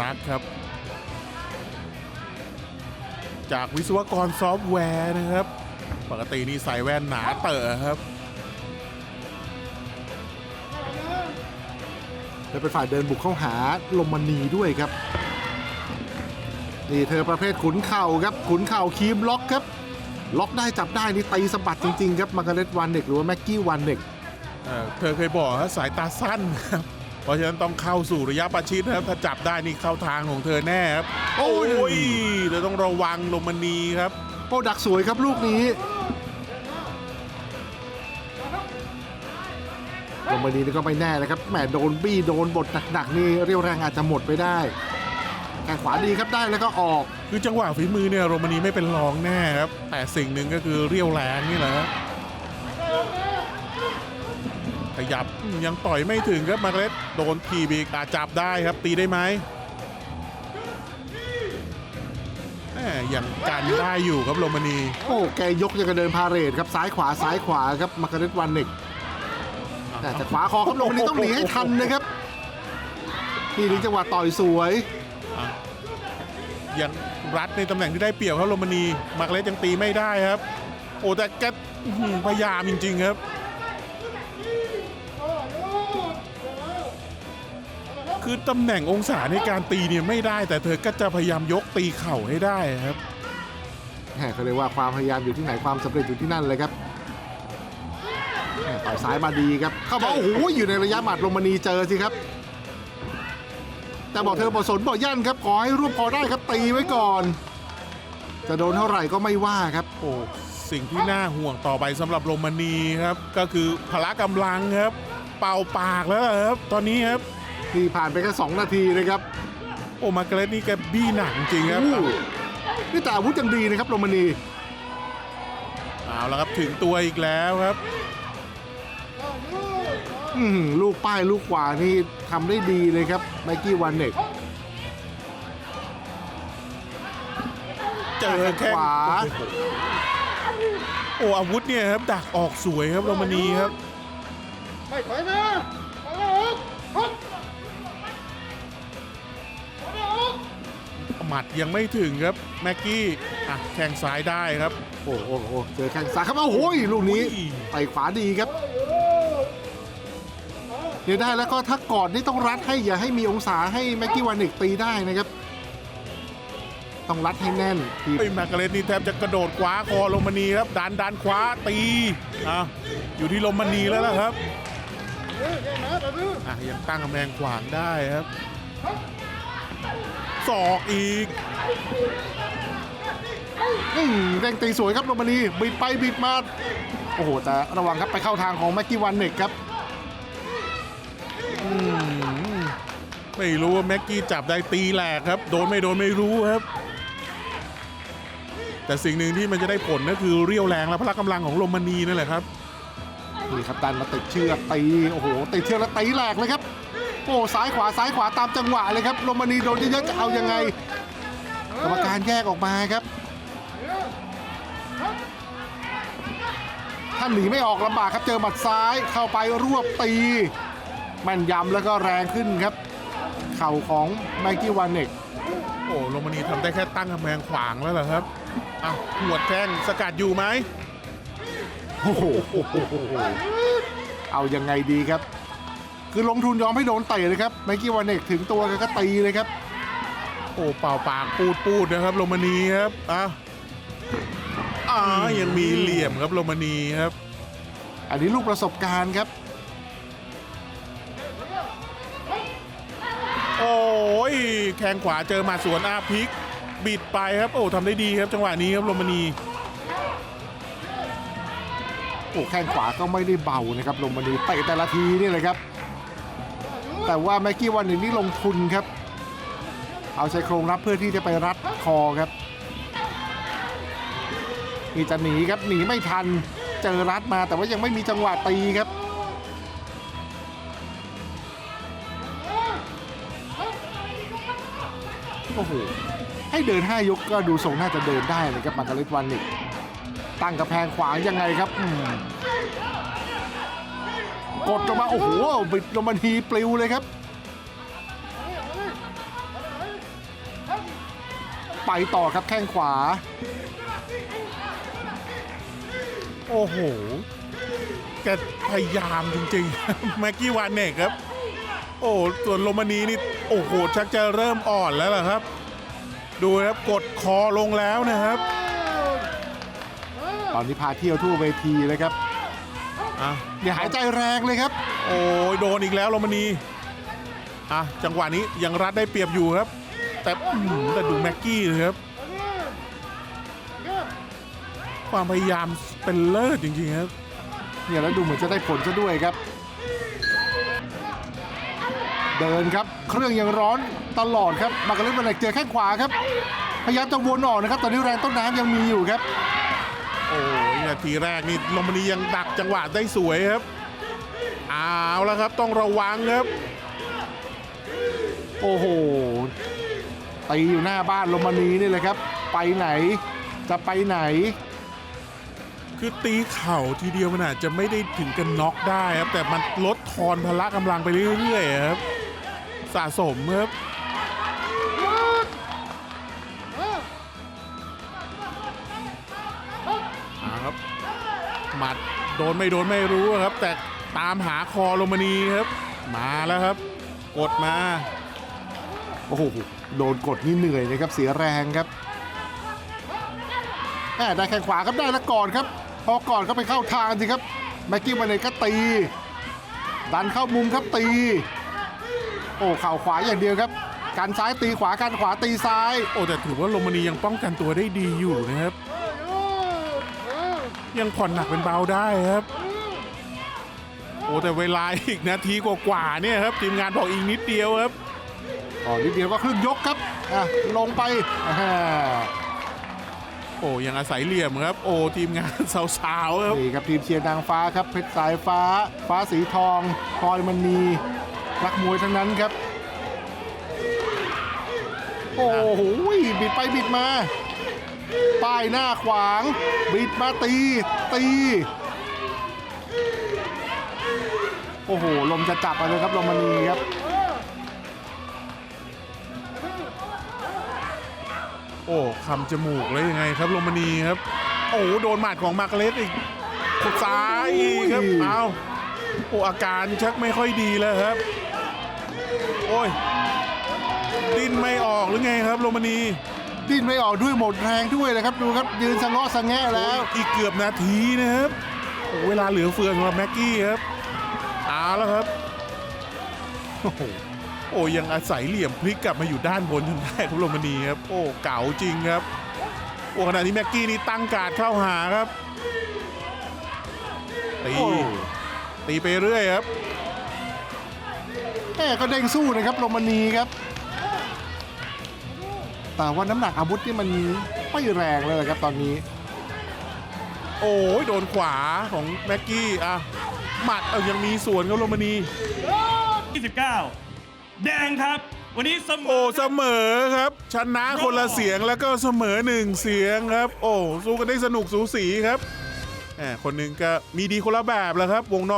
รักครับ จากวิศวกรซอฟต์แวร์นะครับ ปกตินี่ใส่แว่นหนาเต๋อครับและเป็นฝ่ายเดินบุกเข้าหาลมมณีด้วยครับนี่เธอประเภทขุนเข่าครับ ขุนเข่าคีมล็อกครับ ล็อกได้จับได้นี่ตีสะบัดจริงๆครับมาร์กาเร็ตวันเน็กหรือว่าแม็กกี้วันเน็กเอ่อเธอเคยบอกว่าสายตาสั้นครับ เพราะฉะนั้นต้องเข้าสู่ระยะประชิดนะครับ ถ้าจับได้นี่เข้าทางของเธอแน่ครับ โอ้ยเธอต้องระวังลมมณีครับโอ้ดักสวยครับลูกนี้ลมมณีนี่ก็ไม่แน่นะครับแหมโดนบี้โดนบทหนักๆนี่เรียวแรงอาจจะหมดไปได้แข้งขวาดีครับได้แล้วก็ออกคือจังหวะฝีมือเนี่ยโรมานีไม่เป็นรองแน่ครับแต่สิ่งหนึ่งก็คือเรียวแรงนี่แหละครับ ขยับอืมยังต่อยไม่ถึงครับมาร์เกเร็ตโดนทีบีกอาจับได้ครับตีได้ไหมแหมยังกันได้อยู่ครับโรมานี โอ้แกยกยังกระเดินพาเหรดครับซ้ายขวาซ้ายขวาครับมาร์กาเร็ตวันเน็กแต่จะขวาคอครับลงวันนี้ต้องหนีให้ทันนะครับนี่ถึงจังหวะต่อยสวยยังรัดในตำแหน่งที่ได้เปรียบครับโรมานีมาร์เกเร็ตยังตีไม่ได้ครับ โอ้แต่แกอื้อหือพยายามจริง ๆ ครับ คือตำแหน่งองศาในการตีเนี่ยไม่ได้ แต่เธอก็จะพยายามยกตีเข่าให้ได้ครับแหมเขาเรียกว่าความพยายามอยู่ที่ไหนความสำเร็จอยู่ที่นั่นเลยครับแหมต่อยซ้ายมาดีครับ เข้ามาโอ้โหอยู่ในระยะหมัดลงมานีเจอสิครับ แต่บอกเธอบอกสนบอกยั่นครับขอให้รวบพอได้ครับตีไว้ก่อน จะโดนเท่าไหร่ก็ไม่ว่าครับ โอ้สิ่งที่น่าห่วงต่อไปสำหรับโรมานีครับ ก็คือพละกำลังครับ เป่าปากแล้วครับ ตอนนี้ครับ ที่ผ่านไปแค่2นาทีนะครับโอ้มาร์เกเร็ตนี่แกบี้หนักจริงครับอู้นี่แต่อาวุธยังดีนะครับลงมานีเอาแล้วครับถึงตัวอีกแล้วครับอื้อหือลูกป้ายลูกขวานี่ทำได้ดีเลยครับไมกี้วันเน็กเจอแข้งขวา โอ้อาวุธเนี่ยครับ ดักออกสวยครับโรมานีครับ ไม่ถอยนะ หมัดยังไม่ถึงครับแม็กกี้อะแข้งซ้ายได้ครับโอ้โหโอ้โหเจอแข้งซ้ายครับโอ้โหลูกนี้อุ้ยไปขวาดีครับเดี๋ยวได้แล้วก็ถ้ากอดนี่ต้องรัดให้อย่าให้มีองศาให้แม็กกี้วันเน็กตีได้นะครับ ต้องรัดให้แน่นทีไอ้ยมาร์เกเร็ตนี่แทบจะกระโดดคว้าคอโรมานีครับดันดันคว้าตีอะอยู่ที่โรมานีแล้วนะครับเฮ้ยแย่นะแต่ดื้ออะยังตั้งกำแพงขวางได้ครับ ศอกอีกอืมแรงตีสวยครับโรมานีบิดไปบิดมา โอ้โห แต่ระวังครับไปเข้าทางของแม็กกี้วันเน็กครับอืมไม่รู้ว่าแม็กกี้จับได้ตีแหลกครับ โดนไม่โดนไม่รู้ครับ แต่สิ่งหนึ่งที่มันจะได้ผลก็คือเรี่ยวแรงและพละกำลังของโรมานีนั่นแหละครับนี่ครับดันมาติดเชือกตีโอ้โหติดเชือกแล้วตีแหลกเลยครับ โอ้ซ้ายขวาซ้ายขวาตามจังหวะเลยครับโรมานีโดนเยอะๆจะเอายังไงกรรมการแยกออกมาครับถ้าหนีไม่ออกลำบากครับเจอหมัดซ้ายเข้าไปรวบตีแม่นยำแล้วก็แรงขึ้นครับ เข่าของไมกี้วานเน็กโอ้โรมานีทำได้แค่ตั้งกำแพงขวางแล้วเหรอครับอะหัวดแข้งสกัดอยู่ไหมโอ้โหเอายังไงดีครับ คือลงทุนยอมให้โดนเตะเลยครับไมกี้วานเน็กถึงตัวแกก็ตีเลยครับ โอ้เป่าปากปูดปูดนะครับโรมานีครับอะอ่ายังมีเหลี่ยมครับโรมานีครับ อันนี้ลูกประสบการณ์ครับ โอ้ยแข้งขวาเจอหมาสวนอาพลิก บิดไปครับ โอ้ทำได้ดีครับ จังหวะนี้ครับโรมานีโอ้แข้งขวาก็ไม่ได้เบานะครับลงมาดีเตะแต่ละทีนี่เลยครับ แต่ว่าแม็กกี้วันหนึ่งนี่ลงทุนครับ เอาชายโครงรับเพื่อที่จะไปรัดคอครับนี่จะหนีครับหนีไม่ทันเจอรัดมาแต่ว่ายังไม่มีจังหวะตีครับโอ้โหให้เดิน 5 ยกก็ดูทรงน่าจะเดินได้เลยครับมาร์กาเร็ตวันนิกตั้งกระแพงขวางยังไงครับ กดลงมา โอ้โห บิดลงมาทีปลิวเลยครับ ไปต่อครับแข้งขวา โอ้โห แกพยายามจริงๆ แม็กกี้วานเนกครับ โอ้ส่วนโรมานีนี่ โอ้โห ชักจะเริ่มอ่อนแล้วล่ะครับ ดูครับกดคอลงแล้วนะครับ ตอนนี้พาเที่ยวทั่วเวทีเลยครับ อะอย่าหายใจแรงเลยครับ โอ้ยโดนอีกแล้วโรมานีอะจังหวะนี้ยังรัดได้เปรียบอยู่ครับ แต่อื้อหือแต่ดูแม็กกี้เลยครับ ความพยายามเป็นเลิศจริงๆครับเนี่ยแล้วดูเหมือนจะได้ผลซะด้วยครับ เดินครับเครื่องยังร้อนตลอดครับมาร์กาเล็ตมาเล็กเจอแข้งขวาครับ พยายามจะวนออกนะครับ ตอนนี้แรงต้นน้ำยังมีอยู่ครับโอ้ย นาทีแรกนี่โรมานียังดักจังหวะได้สวยครับเอาแล้วครับต้องระวังครับ โอ้โหตีอยู่หน้าบ้านโรมานีนี่เลยครับ ไปไหนจะไปไหน คือตีเข่าทีเดียวมันอาจจะไม่ได้ถึงกันน็อกได้ครับ แต่มันลดทอนพละกำลังไปเรื่อยๆครับ สะสมครับ หมัดโดนไม่โดนไม่รู้ครับ แต่ตามหาคอโรมานีครับ มาแล้วครับ กดมาโอ้โหโดนกดนี่เหนื่อยนะครับเสียแรงครับแหม่ได้แข้งขวาครับได้แล้วก่อนครับ พอก่อนก็ไปเข้าทางสิครับแม็กกี้มาเนยก็ตี ดันเข้ามุมครับตี โอ้เข่าขวาอย่างเดียวครับการซ้ายตีขวาการขวาตีซ้าย โอ้แต่ถือว่าโรมานียังป้องกันตัวได้ดีอยู่นะครับ ยังผ่อนหนักเป็นเบาได้ครับ โอ้แต่เวลาอีกนาทีกว่าๆเนี่ยครับทีมงานบอกอีกนิดเดียวครับอ๋อนิดเดียวก็ครึ่งยกครับอะลงไปอ่าโอ้ยังอาศัยเหลี่ยมครับ โอ้ทีมงานสาวๆครับนี่ครับทีมเชียร์นางฟ้าครับเพชรสายฟ้า ฟ้าสีทองพลอยมณีรักมวยทั้งนั้นครับ โอ้โหบิดไปบิดมา ป้ายหน้าขวาง บิดมาตี ตี โอ้โห ลมจะจับไปเลยครับลมมณีครับโอ้คำจมูกเลยยังไงครับโรมานีครับ โอ้โดนหมัดของมาร์กาเล็ตอีกขุดซ้ายอีกครับโอ้ยเอาโอ้อาการชักไม่ค่อยดีแล้วครับ โอ้ย ดิ้นไม่ออกหรือไงครับโรมานี ดิ้นไม่ออกด้วยหมดแรงด้วยนะครับดูครับยืนสะเงาะสะแงะแล้ว อีกเกือบนาทีนะครับโอ้เวลาเหลือเฟือสำหรับแม็กกี้ครับเอาแล้วครับโอ้โหโอ้ยังอาศัยเหลี่ยมพลิกกลับมาอยู่ด้านบนจนได้ครับโรมานีครับโอ้เก๋าจริงครับโอ้ขณะนี้แม็กกี้นี่ตั้งการดเข้าหาครับตีโอ้ตีไปเรื่อยครับแม่ก็เด้งสู้นะครับโรมานีครับ แต่ว่าน้ำหนักอาวุธนี่มันไม่แรงเลยครับตอนนี้ โอ้ยโดนขวาของแม็กกี้อะหมัดเอายังมีส่วนครับโรมานี 29 แดงครับ วันนี้เสมโอ้อเสมอครับ ชนะคนละเสียงแล้วก็เสมอหนึ่งเสียงครับ โอ้สู้กันได้สนุกสูสีครับแหมคนหนึ่งก็มีดีคนละแบบแหล้วครับ วงนอก